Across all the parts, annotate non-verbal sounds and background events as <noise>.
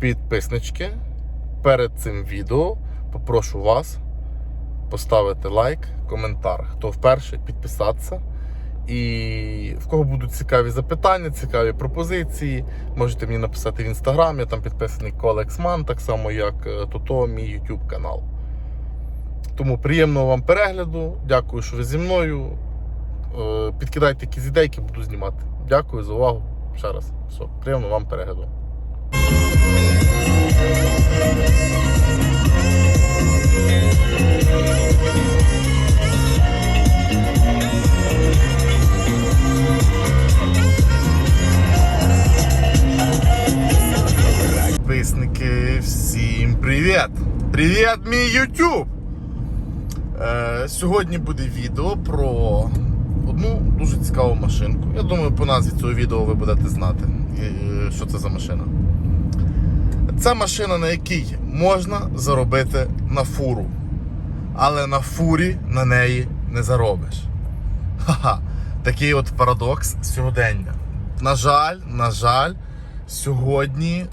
Підписнички, перед цим відео попрошу вас поставити лайк, коментар. Хто вперше, підписатися. І в кого будуть цікаві запитання, цікаві пропозиції, можете мені написати в інстаграм, я там підписаний Колексман, так само як е, Тото, мій YouTube канал. Тому приємного вам перегляду. Дякую, що ви зі мною. Е, Підкидайте якісь ідейки, буду знімати. Дякую за увагу. Ще раз. Все, приємного вам перегляду. Всім привіт! Привіт, мій YouTube! Е, сьогодні буде відео про одну дуже цікаву машинку. Я думаю, по назві цього відео ви будете знати, е, що це за машина. Це машина, на якій можна заробити на фуру. Але на фурі на неї не заробиш. Ха-ха. Такий от парадокс сьогодення. На жаль, на жаль, сьогодні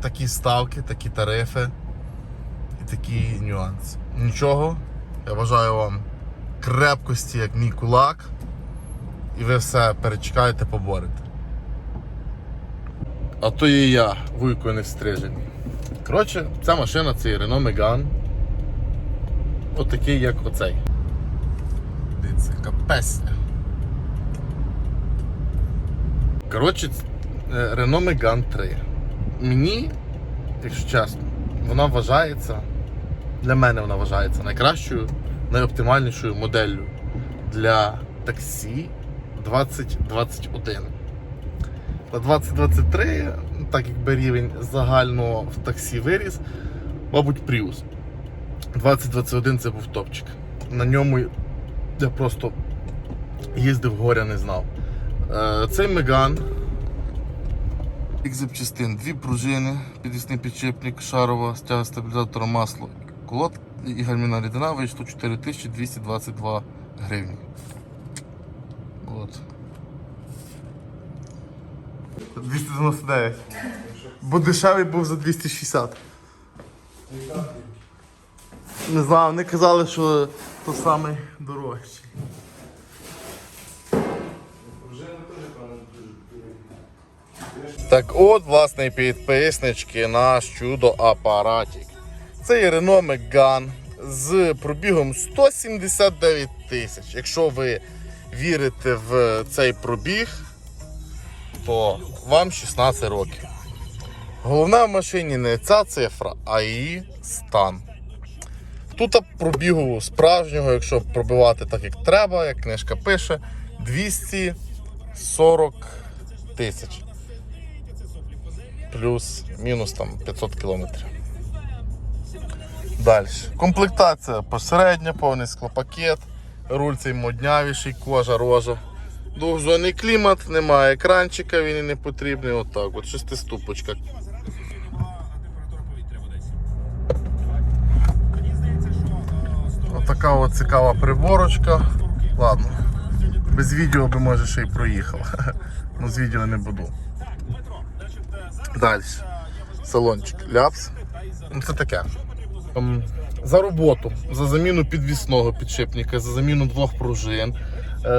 такі ставки, такі тарифи і такі нюанси. Нічого, я бажаю вам крепкості, як мій кулак, і ви все перечекаєте, поборете. А то є я, вуйко не встрижений. Коротше, ця машина це Renault Megane. Отакий, як оцей. Дивіться, яка песня. Коротше, Renault Megane 3. Мені, якщо чесно, вона вважається, для мене вона вважається найкращою, найоптимальнішою моделлю для таксі 2021. На 2023, ну, так якби рівень загально в таксі виріс, мабуть, Prius. 2021 це був топчик. На ньому я просто їздив горя не знав. Е, Цей Меган. Їх запчастин, дві пружини, підвісний підшипник, шарова, стяга стабілізатора масло, колод і гальмівна рідина вийшло 4222 гривні. От. 299. Бо дешевий був за 260. Не знаю, вони казали, що то самий дорожчий. Так от, власне, підписнички, наш чудо-апаратик. Це є Renault Megane з пробігом 179 тисяч. Якщо ви вірите в цей пробіг, то вам 16 років. Головне в машині не ця цифра, а її стан. Тут пробігу справжнього, якщо пробивати так, як треба, як книжка пише, 240 тисяч. Плюс-мінус там 500 кілометрів. Далі. Комплектація посередня, повний склопакет, руль цей моднявіший, кожа, рожа. Двохзонний клімат, немає екранчика, він і не потрібний. Отак, от шестиступочка. Отака от цікава приборочка. Ладно. Без відео би може ще й проїхав. <laughs> Ну з відео не буду. Далі. Салончик. Ляпс. Ну це таке. Ем, За роботу, за заміну підвісного підшипника, за заміну двох пружин,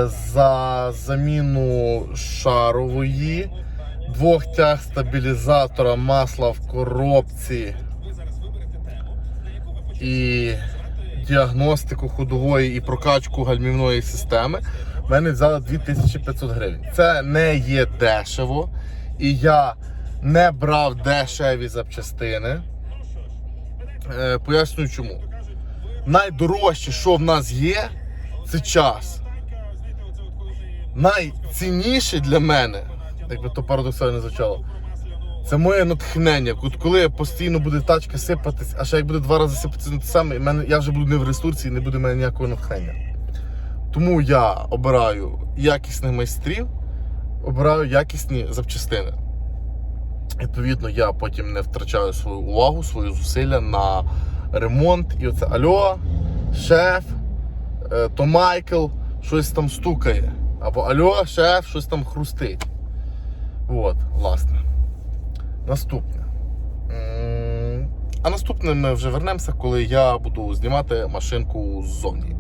за заміну шарової, двох тяг стабілізатора, масла в коробці і діагностику ходової і прокачку гальмівної системи. В мене взяли 2500 гривень. Це не є дешево. І я не брав дешеві запчастини. Е, пояснюю чому. Найдорожче, що в нас є, це час. Найцінніше для мене, якби то парадоксально звучало, це моє натхнення. От коли постійно буде тачка сипатись, а ще як буде два рази сипатися на те саме, мене, я вже буду не в ресурсі і не буде в мене ніякого натхнення. Тому я обираю якісних майстрів, обираю якісні запчастини. Відповідно, я потім не втрачаю свою увагу, свої зусилля на ремонт. І оце Альо, шеф, е, то Майкл щось там стукає. Або Альо, шеф, щось там хрустить. От, власне. Наступне. А наступним ми вже вернемося, коли я буду знімати машинку ззовні.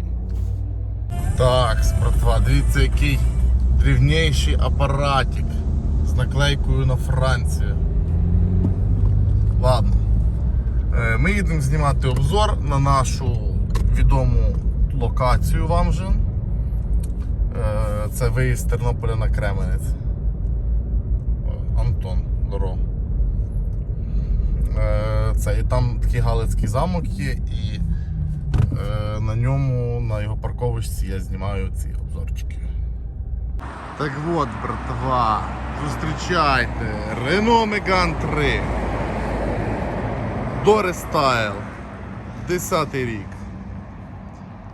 Так, братва, дивіться, який дрівніший апаратик з наклейкою на Францію. Ладно. Е, Ми їдемо знімати обзор на нашу відому локацію вам же. Це виїзд з Тернополя на Кременець. Антон, здорово. Е, Це, і там такий Галицький замок є, і е, на ньому, на його парковочці я знімаю ці обзорчики. Так от, братва, зустрічайте Renault Megane 3. Дори Style. 10 рік.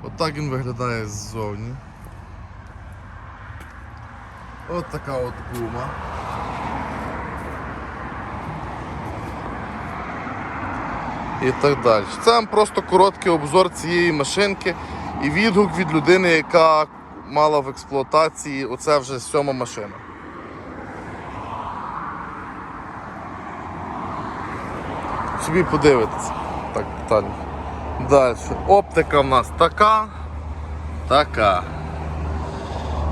Отак він виглядає ззовні. От така от гума. І так далі. Це вам просто короткий обзор цієї машинки і відгук від людини, яка мала в експлуатації оце вже сьома машина. Собі подивитися. Так, детально. Далі. Оптика в нас така. Така.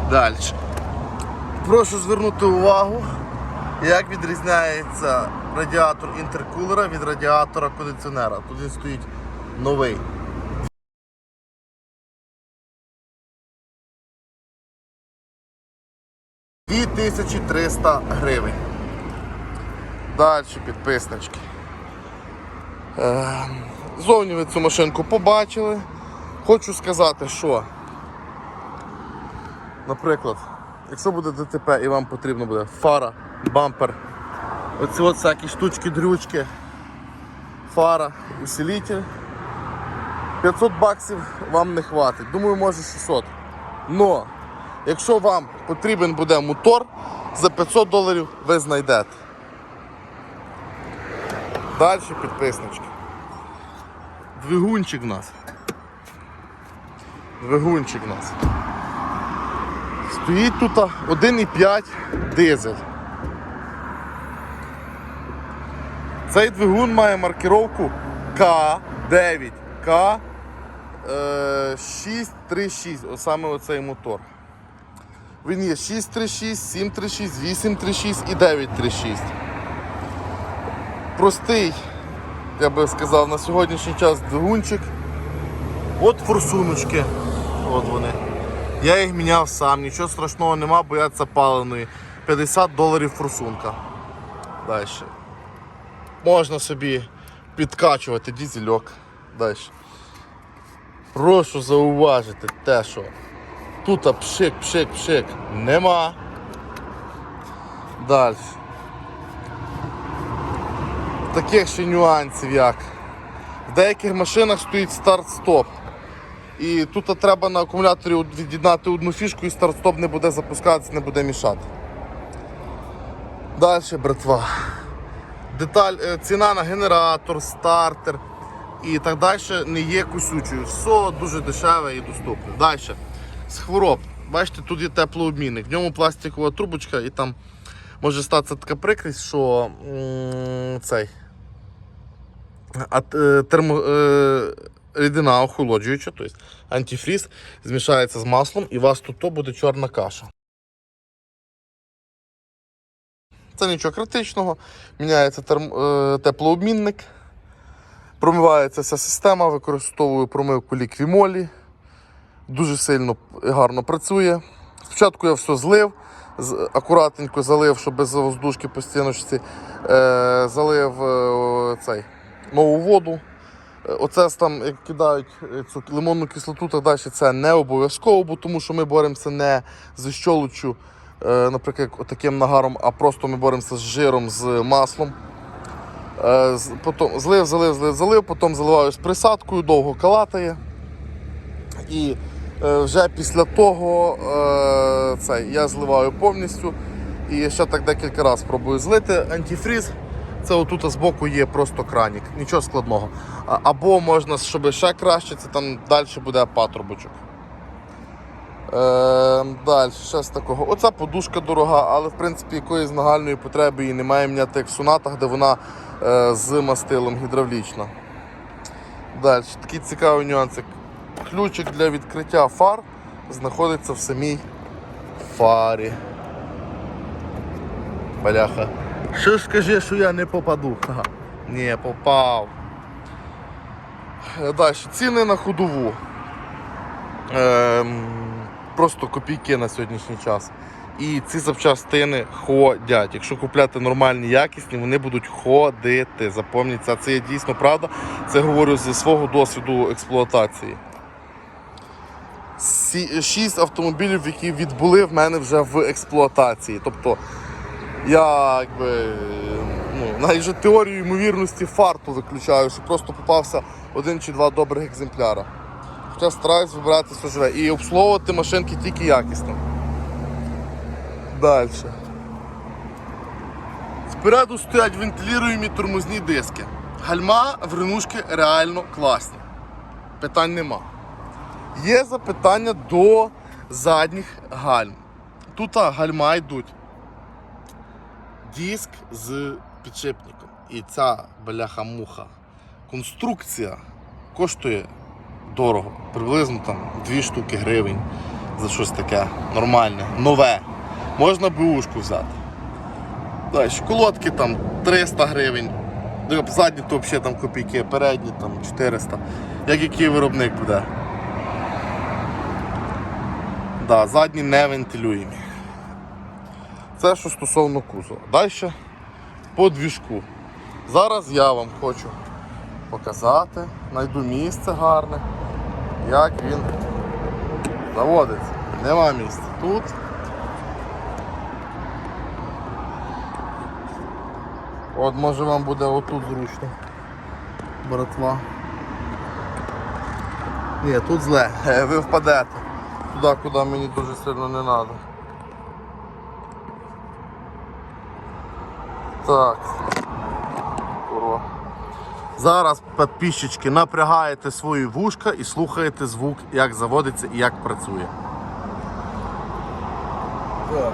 Далі. Прошу звернути увагу, як відрізняється радіатор інтеркулера від радіатора кондиціонера. Тут він стоїть новий. Дві 2300 гривень. Далі підписнички. Е, Зовні ви цю машинку побачили. Хочу сказати, що, наприклад, якщо буде ДТП і вам потрібно буде фара, бампер, оці от всякі штучки, дрючки, фара, усилитель, 500 баксів вам не хватить. Думаю, може 600. Но, якщо вам потрібен буде мотор, за 500 доларів ви знайдете. Далі підписнички. Двигунчик у нас. Двигунчик у нас. Стоїть тут 1,5 дизель. Цей двигун має маркировку К9, К е, 636, ось саме оцей мотор. Він є 636, 736, 836 і 936. Простий, я би сказав, на сьогоднішній час двигунчик. От форсуночки. От вони. Я їх міняв сам, нічого страшного нема, бояться паленої. 50 доларів форсунка. Далі. Можна собі підкачувати дізельок. Далі. Прошу зауважити те, що тут пшик, пшик, пшик нема. Далі. Таких ще нюансів як. В деяких машинах стоїть старт-стоп. І тут треба на акумуляторі від'єднати одну фішку і старт-стоп не буде запускатися, не буде мішати. Далі, братва. Деталь, е, ціна на генератор, стартер і так далі не є кусючою. Все дуже дешеве і доступне. Далі. З хвороб. Бачите, тут є теплообмінник. В ньому пластикова трубочка і там може статися така прикрість, що м, цей. А е, термо, е, рідина охолоджуюча, тобто антифріз, змішається з маслом і у вас тут буде чорна каша. Це нічого критичного. Міняється терм, е, теплообмінник, промивається вся система, використовую промивку ліквімолі. Дуже сильно і гарно працює. Спочатку я все злив, акуратненько залив, щоб без воздушки по стіночці, е, залив е, цей, нову воду. Оце там, як кидають е, цю лимонну кислоту, так далі це не обов'язково, бо тому що ми боремося не з щолочю, е, наприклад, таким нагаром, а просто ми боремося з жиром, з маслом. Е, Потім злив, залив, злив, залив, потім заливаю з присадкою, довго калатає. І вже після того е, цей, я зливаю повністю. І ще так декілька разів пробую злити антифріз. Це отут збоку є просто кранік, нічого складного. Або можна, щоб ще краще, це там далі буде патрубочок. Е, далі, ще з такого. Оця подушка дорога, але в принципі якоїсь нагальної потреби її немає міняти як в сонатах, де вона е, з мастилом гідравлічна. Далі, такий цікавий нюансик. Ключик для відкриття фар знаходиться в самій фарі. Бляха. Що ж скажи, що я не попаду? Ага. Не, попав. Далі, ціни на ходову. Ем, просто копійки на сьогоднішній час. І ці запчастини ходять. Якщо купляти нормальні, якісні, вони будуть ходити. Запам'ятайте, це, є дійсно правда. Це говорю зі свого досвіду експлуатації. Шість автомобілів, які відбули в мене вже в експлуатації. Тобто якби ну, навіть теорію ймовірності фарту виключаю, що просто попався один чи два добрих екземпляра. Хоча стараюсь вибирати все живе. І обслуговувати машинки тільки якісно. Далі. Спереду стоять вентилюємі тормозні диски. Гальма в ренушки реально класні. Питань нема. Є запитання до задніх гальм. Тут а, гальма йдуть диск з підшипником. І ця бляха-муха конструкція коштує дорого. Приблизно там 2 штуки гривень за щось таке нормальне, нове. Можна бушку взяти. Далі, колодки там 300 гривень. Ну, Задні то взагалі там копійки, передні там 400. Як який виробник буде. Да, задні не вентилюємі. Це що стосовно кузова. Далі по двіжку. Зараз я вам хочу показати, знайду місце гарне, як він заводиться. Нема місця. Тут. От може вам буде отут зручно. Братва. Ні, тут зле. <laughs> Ви впадете. Туди, куди мені дуже сильно не треба. Так. Курва. Зараз, підписчики, напрягаєте свої вушка і слухаєте звук, як заводиться і як працює. Так.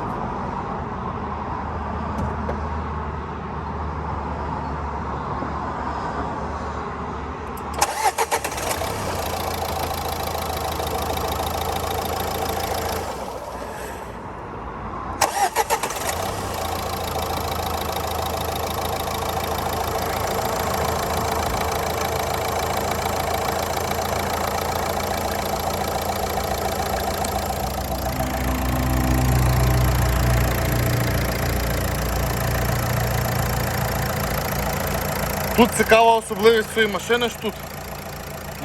Тут цікава особливість цієї машини, що тут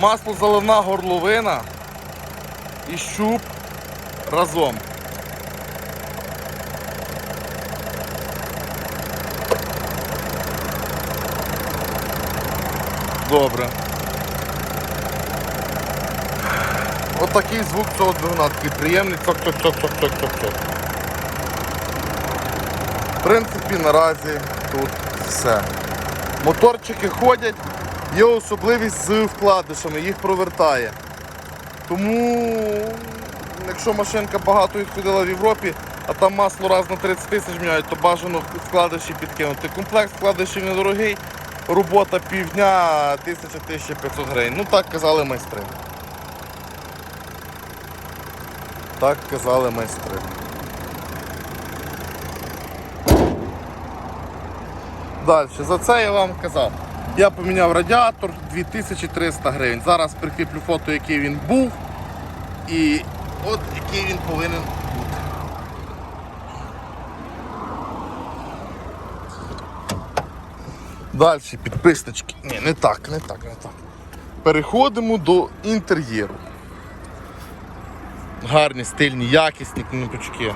маслозаливна горловина і щуп разом. Добре. От такий звук цього двигуна, такий приємний цок-цок-цок-цок-цок-цок-цок. В принципі, наразі тут все. Моторчики ходять, є особливість з вкладишами, їх провертає. Тому, якщо машинка багато відходила в Європі, а там масло раз на 30 тисяч міняють, то бажано вкладиші підкинути. Комплект вкладишів недорогий, робота півдня 1000-1500 гривень. Ну так казали майстри. Так казали майстри. Далі, за це я вам казав. Я поміняв радіатор 2300 гривень. Зараз прикріплю фото, який він був. І от який він повинен бути. Далі, підписнички. Ні, не так, не так, не так. Переходимо до інтер'єру. Гарні, стильні, якісні кнопочки.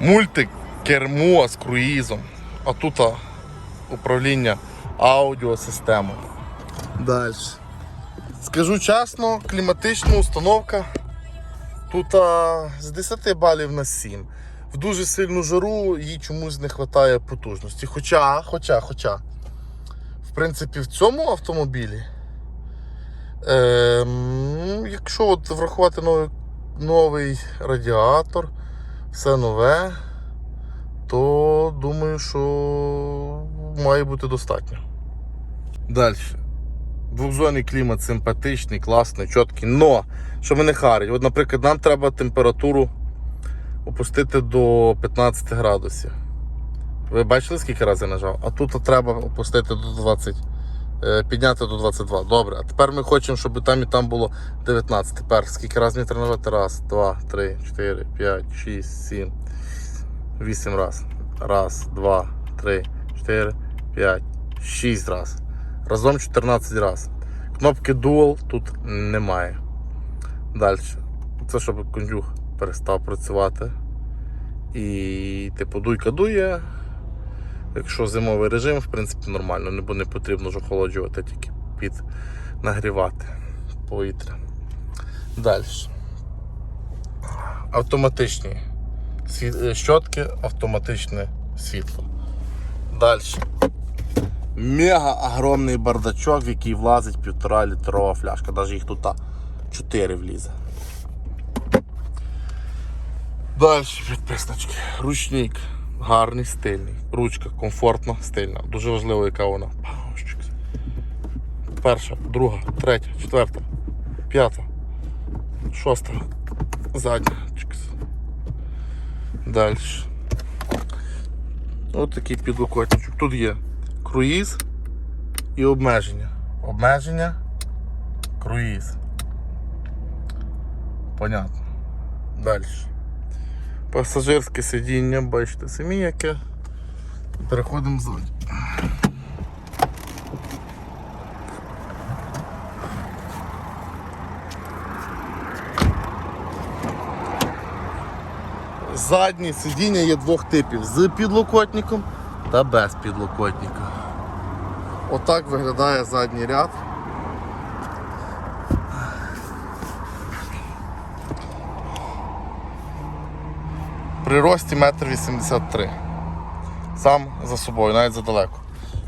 Мультик кермо з круїзом. А тут управління аудіосистемою. Далі. Скажу чесно, кліматична установка тут з 10 балів на 7. В дуже сильну жару їй чомусь не вистачає потужності. Хоча, хоча, хоча, в принципі, в цьому автомобілі, ем, якщо от врахувати новий, новий радіатор, все нове, то думаю, що має бути достатньо. Далі. Двохзонний клімат симпатичний, класний, чіткий. Но, що мене харить, от, наприклад, нам треба температуру опустити до 15 градусів. Ви бачили, скільки разів я нажав? А тут треба опустити до 20, е, підняти до 22. Добре. А тепер ми хочемо, щоб там і там було 19. Тепер скільки разів мені треба нажати? Раз, два, три, чотири, п'ять, шість, сім, вісім раз. Раз, два, три, чотири, п'ять, шість раз. Разом 14 раз. Кнопки Dual тут немає. Далі. Це щоб кондюх перестав працювати. І типу дуйка дує. Якщо зимовий режим, в принципі, нормально, бо не потрібно ж охолоджувати, тільки під нагрівати повітря. Далі. Автоматичні щотки, автоматичне світло. Далі. Мега огромний бардачок, в який влазить півтора літрова фляжка. Навіть їх тут 4 влізе. Далі підписнички. Ручник. Гарний, стильний. Ручка комфортна, стильна. Дуже важливо, яка вона. Перша, друга, третя, четверта, п'ята, шоста, задня. Далі. Ось такий підлокотничок. Тут є круїз і обмеження. Обмеження, круїз. Понятно. Далі. Пасажирське сидіння, бачите, самі яке. Переходимо ззаді. Задні сидіння є двох типів з підлокотником та без підлокотника. Отак виглядає задній ряд. При рості 1,83 м. Сам за собою, навіть задалеко.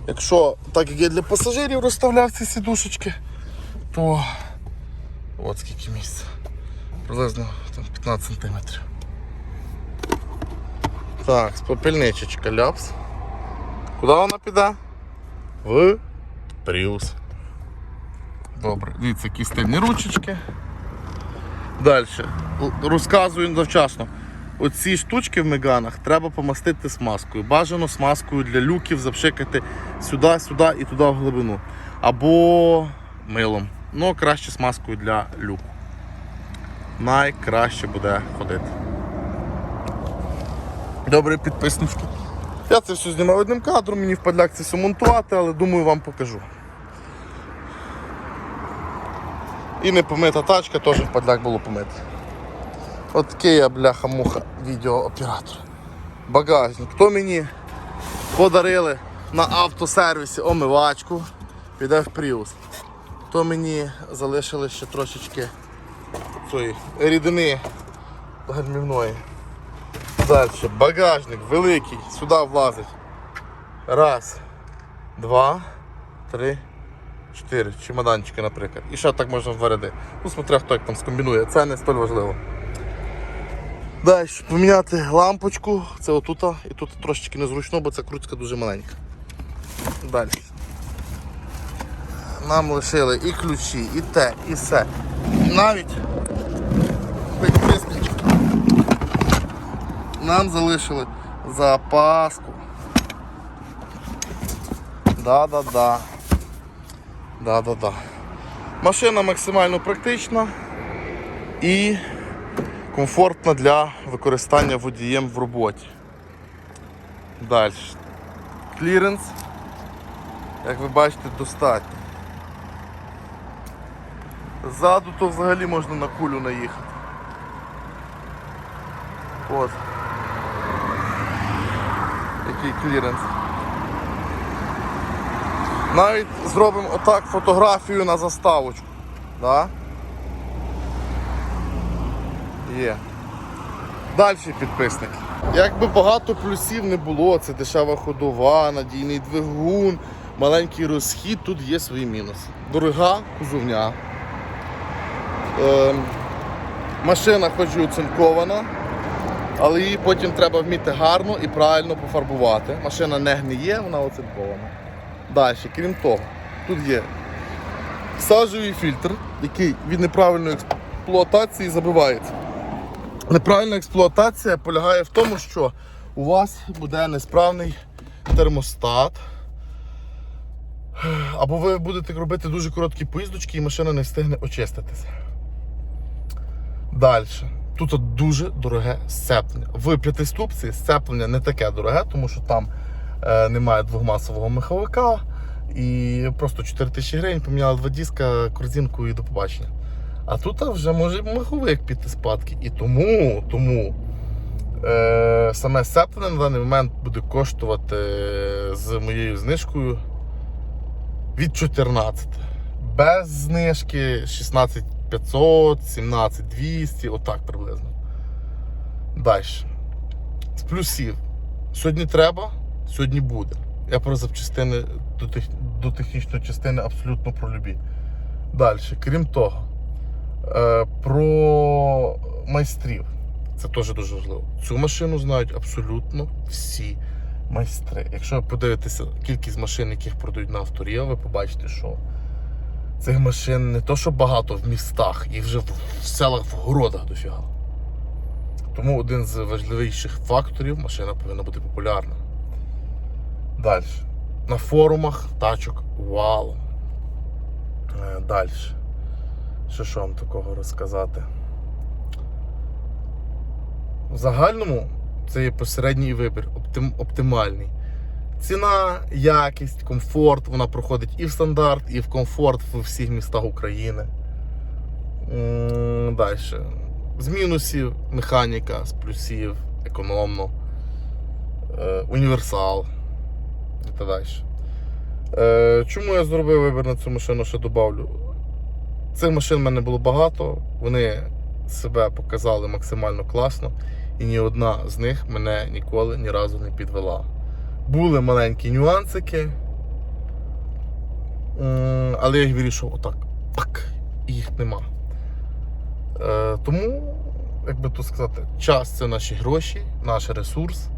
Якщо так як я для пасажирів розставляв ці сідушечки, то от скільки місця. Приблизно там, 15 см. Так, попільничечка ляпс. Куди вона піде? В Prius. Добре, дивіться, які стильні ручечки. Далі. Розказую завчасно. Оці штучки в меганах треба помастити смазкою. Бажано смазкою для люків запшикати сюди, сюди і туди в глибину. Або милом. Ну, краще смазкою для люку. Найкраще буде ходити. Добре, підписнички. Я це все знімав одним кадром, мені впадляк це все монтувати, але думаю вам покажу. І не помита тачка, теж впадляк було помити. От такий я бляха-муха відеооператор. Багажник. То мені подарили на автосервісі омивачку, піде в Prius. То мені залишили ще трошечки цієї рідини гальмівної. Далі, багажник великий, сюди влазить. Раз, два, три, чотири. Чемоданчики, наприклад. І ще так можна в. Ну, смотря хто як там скомбінує, це не столь важливо. Далі, поміняти лампочку, це отута, і тут трошечки незручно, бо ця крутка дуже маленька. Далі. Нам лишили і ключі, і те, і все. Навіть підписнички. Нам залишили запаску. Да-да-да. Да-да-да. Машина максимально практична і комфортна для використання водієм в роботі. Далі. Кліренс, як ви бачите, достатньо. Ззаду то взагалі можна на кулю наїхати. От. Який кліренс. Навіть зробимо отак фотографію на заставочку. Да? Є. Далі підписники. Якби багато плюсів не було, це дешева ходова, надійний двигун, маленький розхід, тут є свої мінуси. Дорога кузовня. Ем, машина хоч і оцинкована, Але її потім треба вміти гарно і правильно пофарбувати. Машина не гниє, вона оцинкована. Далі, крім того, тут є сажовий фільтр, який від неправильної експлуатації забивається. Неправильна експлуатація полягає в тому, що у вас буде несправний термостат. Або ви будете робити дуже короткі поїздочки і машина не встигне очиститися. Далі. Тут дуже дороге сцеплення. В п'ятиступці сцеплення не таке дороге, тому що там е, немає двохмасового маховика. І просто 4 тисячі гривень поміняли два диска, корзинку і до побачення. А тут вже може маховик піти спадки. І тому, тому е, саме сцеплення на даний момент буде коштувати з моєю знижкою від 14. Без знижки 16 500, 17 200, отак приблизно. Далі. З плюсів. Сьогодні треба, сьогодні буде. Я про запчастини до, тех, до технічної частини абсолютно про любі. Далі, крім того, е, про майстрів. Це теж дуже важливо. Цю машину знають абсолютно всі майстри. Якщо ви подивитеся кількість машин, яких продають на авторія, ви побачите, що цих машин не то, що багато в містах, їх вже в, селах, в городах дофіга. Тому один з важливіших факторів машина повинна бути популярна. Далі. На форумах тачок вау. Е, Далі. Що що вам такого розказати? В загальному це є посередній вибір, оптим, оптимальний. Ціна, якість, комфорт, вона проходить і в стандарт, і в комфорт в всіх містах України. Далі. З мінусів механіка, з плюсів, економно, е, універсал і так далі. Е, Чому я зробив вибір на цю машину, ще добавлю? Цих машин в мене було багато, вони себе показали максимально класно, і ні одна з них мене ніколи ні разу не підвела. Були маленькі нюансики, але я їх вирішив отак. Пак, і їх нема. Е, тому, як би то сказати, час це наші гроші, наш ресурс,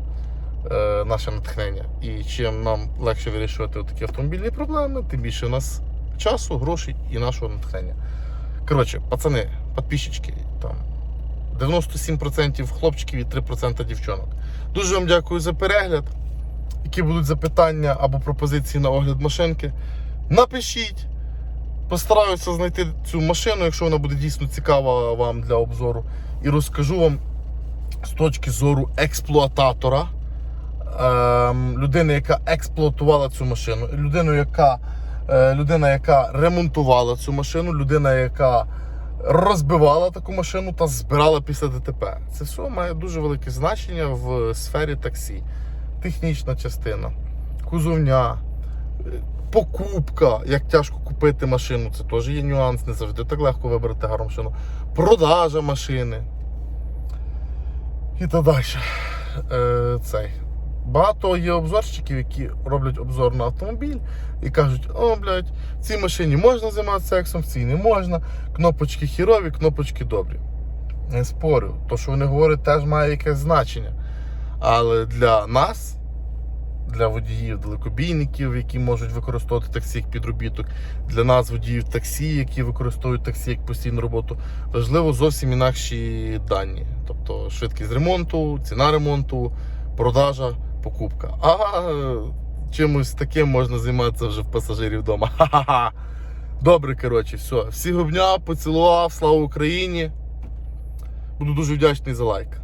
е, наше натхнення. І чим нам легше вирішувати такі автомобільні проблеми, тим більше у нас часу, грошей і нашого натхнення. Коротше, пацани, підписчики, там 97% хлопчиків і 3% дівчонок. Дуже вам дякую за перегляд. Які будуть запитання або пропозиції на огляд машинки, напишіть. Постараюся знайти цю машину, якщо вона буде дійсно цікава вам для обзору. І розкажу вам з точки зору експлуататора, ем, людини, яка експлуатувала цю машину, людину, яка, е, людина, яка ремонтувала цю машину, людина, яка розбивала таку машину та збирала після ДТП. Це все має дуже велике значення в сфері таксі. Технічна частина, кузовня, е, покупка, як тяжко купити машину, це теж є нюанс, не завжди так легко вибрати гарну машину. Продажа машини. І так далі. Е, цей. Багато є обзорщиків, які роблять обзор на автомобіль і кажуть, о, блядь, в цій машині можна займатися сексом, в цій не можна. Кнопочки хірові, кнопочки добрі. Не спорю. То, що вони говорять, теж має якесь значення. Але для нас, для водіїв, далекобійників, які можуть використовувати таксі як підробіток, для нас, водіїв таксі, які використовують таксі як постійну роботу, важливо зовсім інакші дані. Тобто швидкість ремонту, ціна ремонту, продажа, покупка. А чимось таким можна займатися вже в пасажирів вдома. Ха-ха-ха. Добре, коротше, все. Всіх обняв, поцілував, слава Україні. Буду дуже вдячний за лайк.